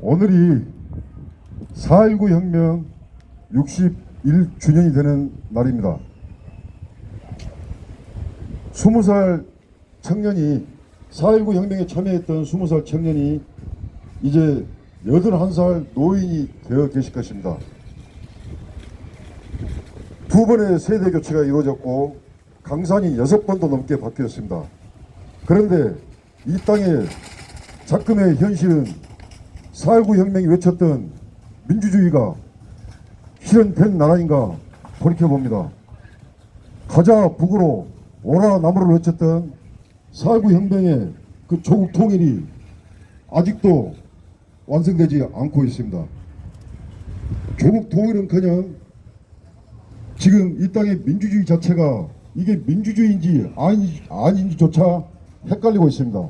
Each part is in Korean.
오늘이 4.19 혁명 61주년이 되는 날입니다. 20살 청년이 4.19 혁명에 참여했던 20살 청년이 이제 81살 노인이 되어 계실 것입니다. 두 번의 세대 교체가 이루어졌고 강산이 여섯 번도 넘게 바뀌었습니다. 그런데 이 땅의 작금의 현실은 4.19 혁명이 외쳤던 민주주의가 실현된 나라인가 돌이켜봅니다. 가자 북으로 오라 남으로 외쳤던 4.19 혁명의 그 조국 통일이 아직도 완성되지 않고 있습니다. 조국 통일은커녕 지금 이 땅의 민주주의 자체가 이게 민주주의인지 아닌지조차 헷갈리고 있습니다.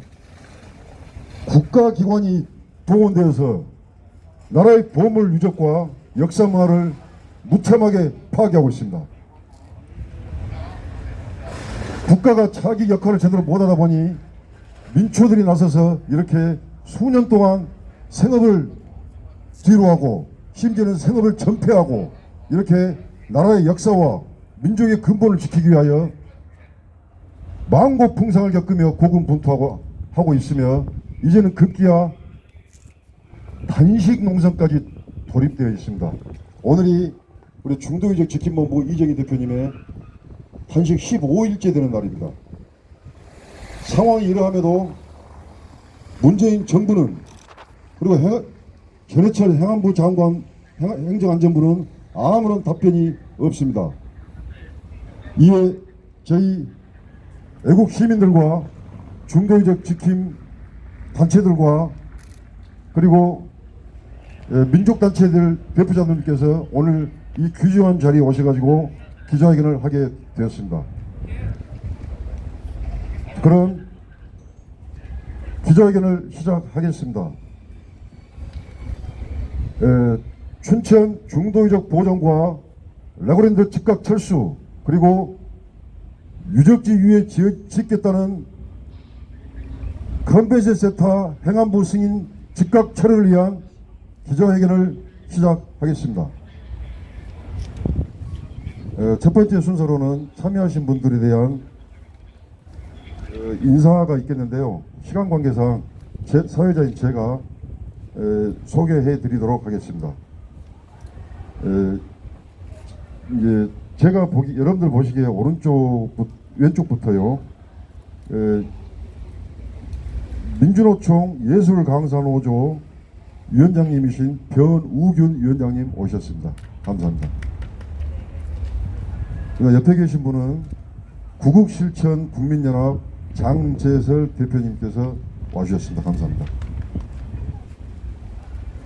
국가기관이 동원되어서 나라의 보물 유적과 역사 문화를 무참하게 파괴하고 있습니다. 국가가 자기 역할을 제대로 못하다 보니 민초들이 나서서 이렇게 수년 동안 생업을 뒤로하고 심지어는 생업을 전폐하고 이렇게 나라의 역사와 민족의 근본을 지키기 위하여 망고 풍상을 겪으며 고군분투하고 하고 있으며 이제는 급기야 단식 농산까지 돌입되어 있습니다. 오늘이 우리 중도의적 지킴본부 이정희 대표님의 단식 15일째 되는 날입니다. 상황이 이러함에도 문재인 정부는 그리고 행, 전해철 행안부 장관 행, 행정안전부는 아무런 답변이 없습니다. 이에 저희 애국 시민들과 중도의적 지킴 단체들과 그리고 예, 민족단체들 대표자님께서 오늘 이 귀중한 자리에 오셔가지고 기자회견을 하게 되었습니다. 그럼 기자회견을 시작하겠습니다. 에, 춘천 중도의적 보전과 레고랜드 즉각 철수 그리고 유적지 위에 짓겠다는 컨벤션 센터 행안부 승인 즉각 철회를 위한 기자회견을 시작하겠습니다. 에, 첫 번째 순서로는 참여하신 분들에 대한 어, 인사가 있겠는데요. 시간 관계상 제, 사회자인 제가 에, 소개해 드리도록 하겠습니다. 에, 이제 제가 보기 여러분들 보시기에 오른쪽 왼쪽부터요. 에, 민주노총 예술강사노조 위원장님이신 변우균 위원장님 오셨습니다. 감사합니다. 옆에 계신 분은 구국실천 국민연합 장재설 대표님께서 와주셨습니다. 감사합니다.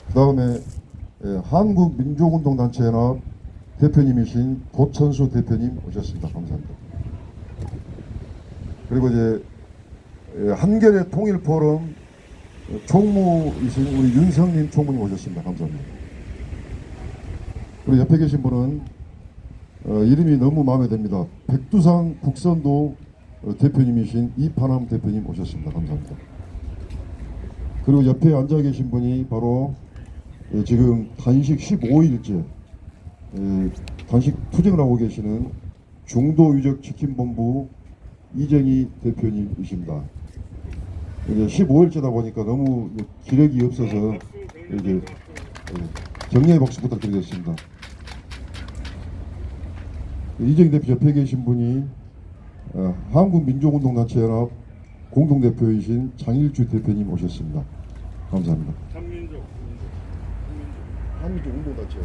그 다음에 한국민족운동단체연합 대표님이신 도천수 대표님 오셨습니다. 감사합니다. 그리고 이제 예, 한겨레 통일포럼 총무이신 우리 윤성민 총무님 오셨습니다. 감사합니다. 그리고 옆에 계신 분은 어, 이름이 너무 마음에 듭니다. 백두산 국선도 어, 대표님이신 이파남 대표님 오셨습니다. 감사합니다. 그리고 옆에 앉아 계신 분이 바로 예, 지금 단식 15일째 예, 단식 투쟁을 하고 계시는 중도유적 지킴본부 이정희 대표님이십니다. 이제 15일째다 보니까 너무 기력이 없어서 이제 예, 격려의 박수 부탁드리겠습니다. 이정희 대표 옆에 계신 분이 어, 한국민족운동단체연합 공동대표이신 장일주 대표님 오셨습니다. 감사합니다. 한민족, 한민족 운동단체요.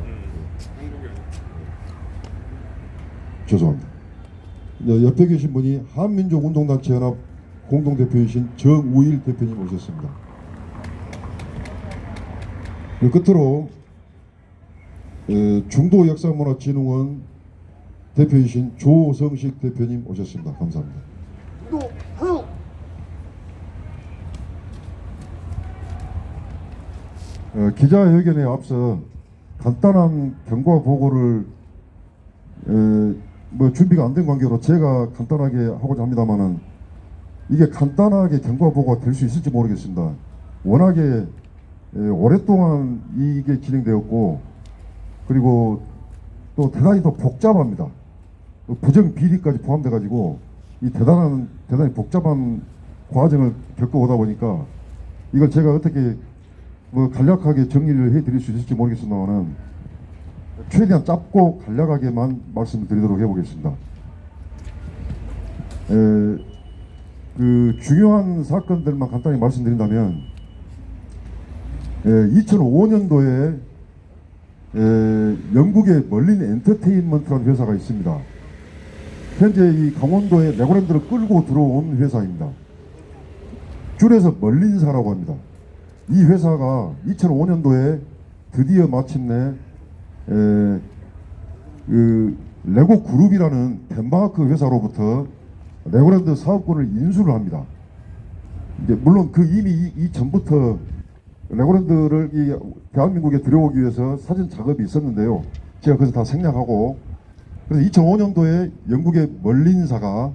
한국에 죄송합니다. 네, 옆에 계신 분이 한민족 운동단체 연합 공동대표이신 정우일 대표님 오셨습니다. 그 끝으로 에, 중도역사문화진흥원 대표이신 조성식 대표님 오셨습니다. 감사합니다. 어, 기자회견에 앞서 간단한 경과 보고를 에, 뭐 준비가 안 된 관계로 제가 간단하게 하고자 합니다만은 이게 간단하게 경과 보고가 될 수 있을지 모르겠습니다. 워낙에 에, 오랫동안 이게 진행되었고 그리고 또 대단히 더 복잡합니다. 그 부정 비리까지 포함돼 가지고 이 대단한 대단히 복잡한 과정을 겪어오다 보니까 이걸 제가 어떻게 뭐 간략하게 정리를 해드릴 수 있을지 모르겠습니다만은 최대한 짧고 간략하게만 말씀을 드리도록 해보겠습니다. 에, 그 중요한 사건들만 간단히 말씀드린다면 2005년도에 영국의 멀린 엔터테인먼트라는 회사가 있습니다. 현재 이 강원도에 레고랜드를 끌고 들어온 회사입니다. 줄여서 멀린사라고 합니다. 이 회사가 2005년도에 드디어 마침내 에, 그 레고 그룹이라는 덴마크 회사로부터 레고랜드 사업권을 인수를 합니다. 이제 물론 그 이미 이, 이 전부터 레고랜드를 이 대한민국에 들여오기 위해서 사전 작업이 있었는데요. 제가 그래서 다 생략하고 그래서 2005년도에 영국의 멀린사가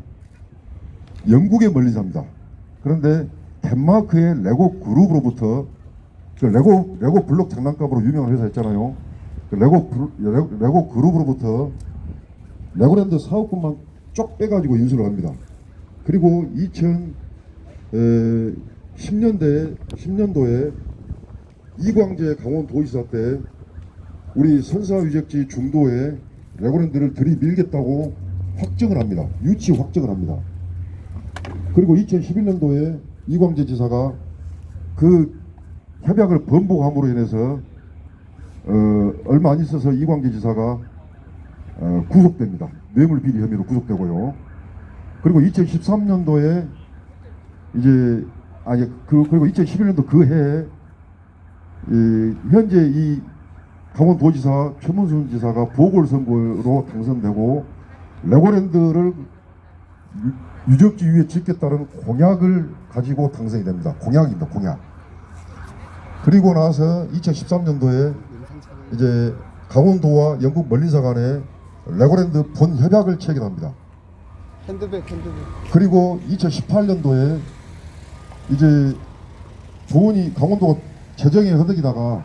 영국의 멀린사입니다. 그런데 덴마크의 레고 그룹으로부터 그 레고 레고 블록 장난감으로 유명한 회사였잖아요. 그 레고 레고 그룹으로부터 레고랜드 사업권만 쪽 빼가지고 인수를 합니다. 그리고 2010년대 10년도에 이광재 강원도지사 때 우리 선사 유적지 중도에 레고랜드를 들이밀겠다고 확정을 합니다. 유치 확정을 합니다. 그리고 2011년도에 이광재 지사가 그 협약을 번복함으로 인해서 어, 얼마 안 있어서 이광재 지사가 어, 구속됩니다. 뇌물 비리 혐의로 구속되고요. 그리고 2013년도에 이제 아니 그 그리고 2011년도 그 해에 이, 현재 이 강원도지사 최문순 지사가 보궐선거로 당선되고 레고랜드를 유- 유적지 위에 짓겠다는 공약을 가지고 당선이 됩니다. 공약입니다. 공약. 그리고 나서 2013년도에 이제 강원도와 영국 멀린사 간에 레고랜드 본 협약을 체결합니다. 핸드백 핸드백 그리고 2018년도에 이제 조원이 강원도가 재정에 허덕이다가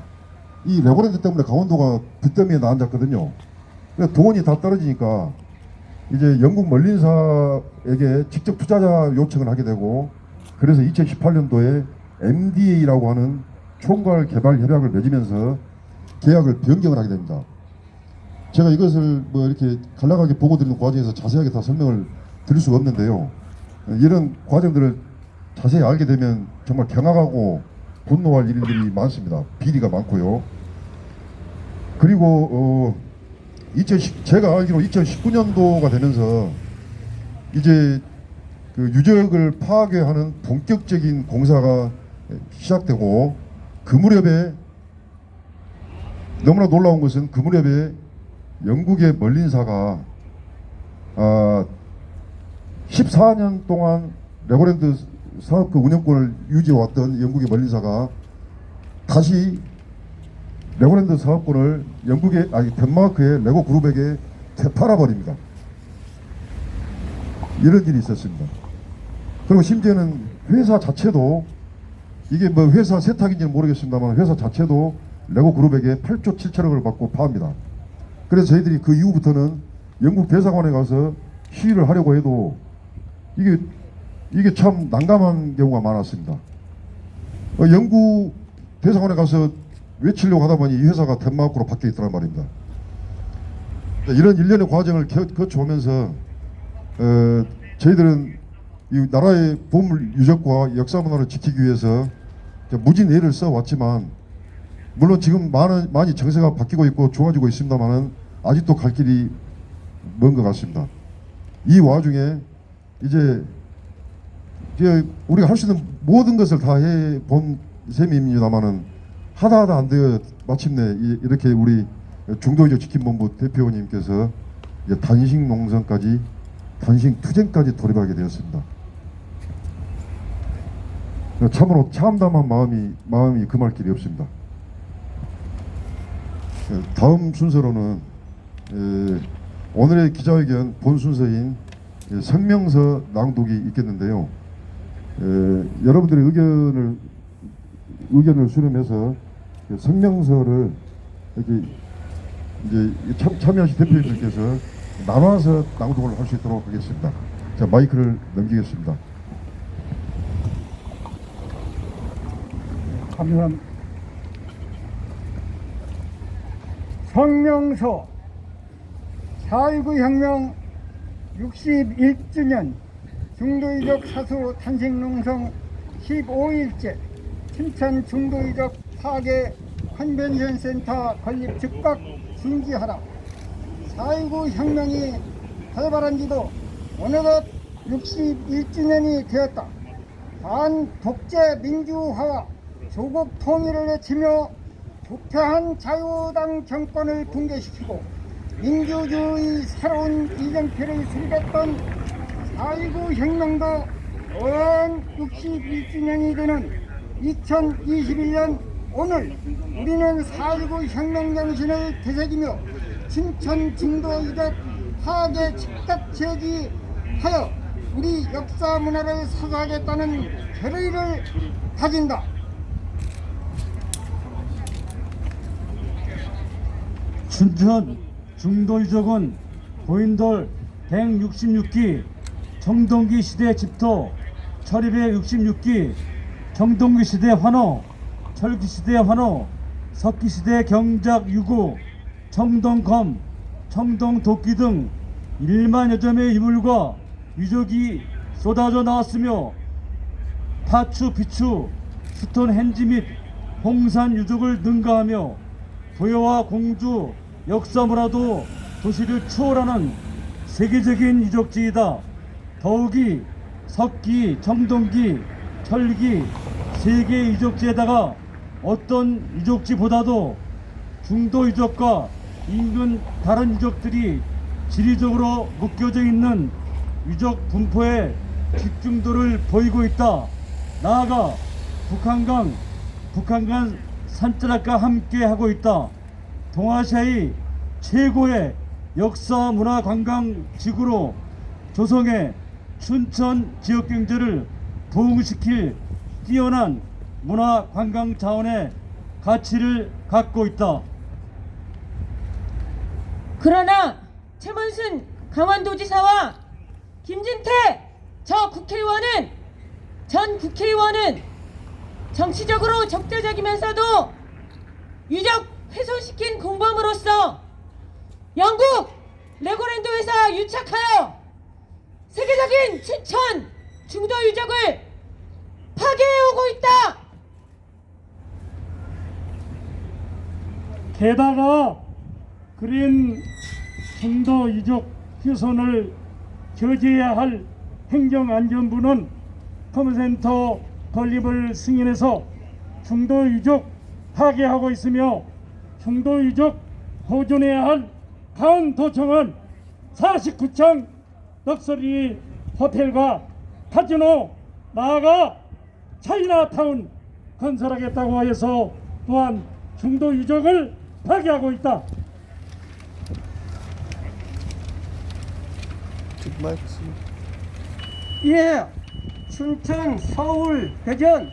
이 레고랜드 때문에 강원도가 빚더미에 나앉았거든요. 그래서 돈이 다 떨어지니까 이제 영국 멀린사에게 직접 투자자 요청을 하게 되고 그래서 2018년도에 MDA라고 하는 총괄 개발 협약을 맺으면서 계약을 변경을 하게 됩니다. 제가 이것을 뭐 이렇게 간략하게 보고 드리는 과정에서 자세하게 다 설명을 드릴 수가 없는데요. 이런 과정들을 자세히 알게 되면 정말 경악하고 분노할 일들이 많습니다. 비리가 많고요. 그리고 어, 2010, 제가 알기로 2019년도가 되면서 이제 그 유적을 파괴하는 본격적인 공사가 시작되고 그 무렵에 너무나 놀라운 것은 그 무렵에 영국의 멀린사가 아, 14년 동안 레고랜드 사업 그 운영권을 유지해왔던 영국의 멀린사가 다시 레고랜드 사업권을 영국의 아니 덴마크의 레고 그룹에게 되팔아버립니다. 이런 일이 있었습니다. 그리고 심지어는 회사 자체도 이게 뭐 회사 세탁인지는 모르겠습니다만 회사 자체도 레고 그룹에게 8조 7천억을 받고 파합니다. 그래서 저희들이 그 이후부터는 영국 대사관에 가서 시위를 하려고 해도 이게 이게 참 난감한 경우가 많았습니다. 어, 영국 대사관에 가서 외치려고 하다 보니 이 회사가 덴마크로 바뀌어 있더란 말입니다. 이런 일련의 과정을 겨- 거쳐오면서 어, 저희들은 이 나라의 보물 유적과 역사 문화를 지키기 위해서 무진 애를 써왔지만 물론 지금 많은 많이 정세가 바뀌고 있고 좋아지고 있습니다만은 아직도 갈 길이 먼 것 같습니다. 이 와중에 이제 우리가 할 수 있는 모든 것을 다 해 본 셈입니다만은 하다 하다 안 되어 마침내 이- 이렇게 우리 중도이적 지킴본부 대표님께서 단식 농성까지 단식 투쟁까지 돌입하게 되었습니다. 참으로 참담한 마음이 마음이 금할 길이 없습니다. 예, 다음 순서로는 에, 오늘의 기자회견 본 순서인 예, 성명서 낭독이 있겠는데요. 에, 여러분들의 의견을 의견을 수렴해서 그 성명서를 이렇게 이제 참, 참여하신 대표님들께서 나눠서 낭독을 할 수 있도록 하겠습니다. 자 마이크를 넘기겠습니다. 감사합니다. 성명서 4.19 혁명 61주년 중도이적 사수 탄생농성 15일째 춘천 중도이적 파괴 컨벤션 센터 건립 즉각 중지하라 4.19 혁명이 발발한 지도 어느덧 61주년이 되었다. 반 독재 민주화와 조국 통일을 외치며 부패한 자유당 정권을 붕괴시키고 민주주의 새로운 이정표를 수립했던 4.19 혁명도 어언 61주년이 되는 2021년 오늘 우리는 4.19 혁명 정신을 되새기며 춘천 중도 이적 파괴 즉각 제기하여 우리 역사 문화를 사수하겠다는 결의를 가진다. 춘천 중도유적은 고인돌 166기 정동기 시대 집토 철입의 66기 정동기 시대 환호 철기 시대 환호 석기 시대 경작 유구 청동검 청동도끼 등 1만 여 점의 유물과 유적이 쏟아져 나왔으며 파추 비추 스톤 헨지 및 홍산 유적을 능가하며 부여와 공주 역사 문화도 도시를 추월하는 세계적인 유적지이다. 더욱이 석기, 정동기, 철기 세계 유적지에다가 어떤 유적지보다도 중도 유적과 인근 다른 유적들이 지리적으로 묶여져 있는 유적 분포에 집중도를 보이고 있다. 나아가 북한강, 북한간 산자락과 함께 하고 있다. 동아시아의 최고의 역사 문화 관광 지구로 조성해 춘천 지역 경제를 부흥시킬 뛰어난 문화 관광 자원의 가치를 갖고 있다. 그러나 최문순 강원도지사와 김진태 저 국회의원은 전 국회의원은 정치적으로 적대적이면서도 유적 훼손시킨 공범으로서 영국 레고랜드 회사 유착하여 세계적인 춘천 중도 유적을 파괴해오고 있다. 게다가 그린 중도 유적 훼손을 저지해야 할 행정안전부는 컴센터 건립을 승인해서 중도 유적 파괴하고 있으며 중도 유적 보존해야 할 강도청은 49층 럭셔리 호텔과 카지노 나아가 차이나타운 건설하겠다고 해서 또한 중도 유적을 파괴하고 있다. 예, 춘천, 서울, 대전,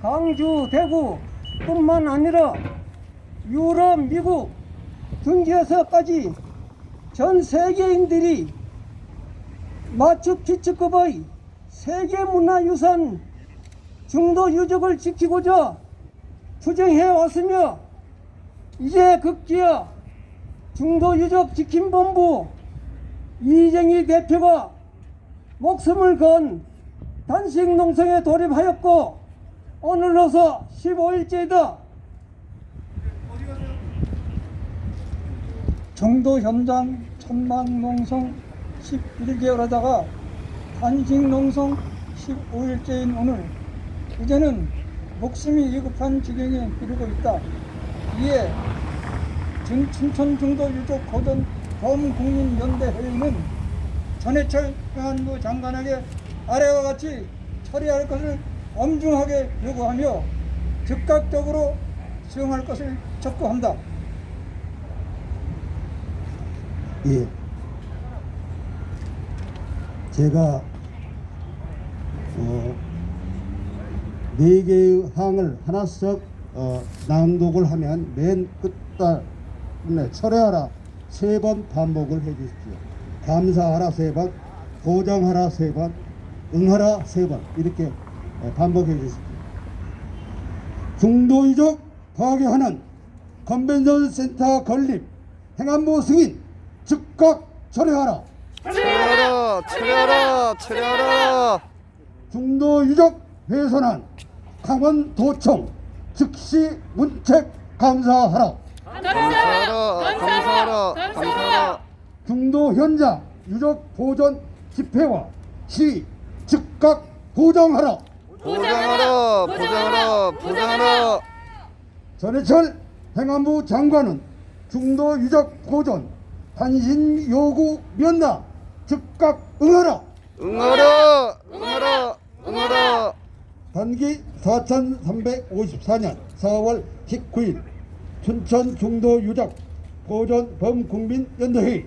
강주, 대구 뿐만 아니라 유럽, 미국 등지에서까지 전 세계인들이 마추픽추급의 세계문화유산 중도 유적을 지키고자 투쟁해 왔으며 이제 급기야 중도 유적 지킴 본부 이정희 대표가 목숨을 건 단식 농성에 돌입하였고 오늘로서 15일째이다. 정도 현장 천막 농성 11개월 하다가 단식 농성 15일째인 오늘 이제는 목숨이 위급한 지경에 이르고 있다. 이에 준- 춘천 중도 유족 고전 범국민연대회의는 전해철 평안부 장관에게 아래와 같이 처리할 것을 엄중하게 요구하며 즉각적으로 수용할 것을 촉구한다. 예. 제가 어, 네 개의 항을 하나씩 어, 낭독을 하면 맨 끝단에 철회하라 세 번 반복을 해 주십시오. 감사하라 세 번, 보장하라 세 번, 응하라 세 번 이렇게 어, 반복해 주십시오. 중도이적 파괴하는 컨벤션 센터 건립 행안부 승인 즉각 철회하라. 철회하라! 철회하라! 철회하라! 중도 유적 훼손한 강원도청 즉시 문책 감사하라. 감사하라! 감사하라! 감사하라! 중도 현장 유적 보존 집회와 시 즉각 보장하라. 보장하라! 보장하라! 보장하라! 전해철 행안부 장관은 중도 유적 보존 단신 요구 면담 즉각 응하라. 응하라. 응하라. 응하라. 단기 4354년 4월 19일 춘천 중도 유적 보존 범국민연대회의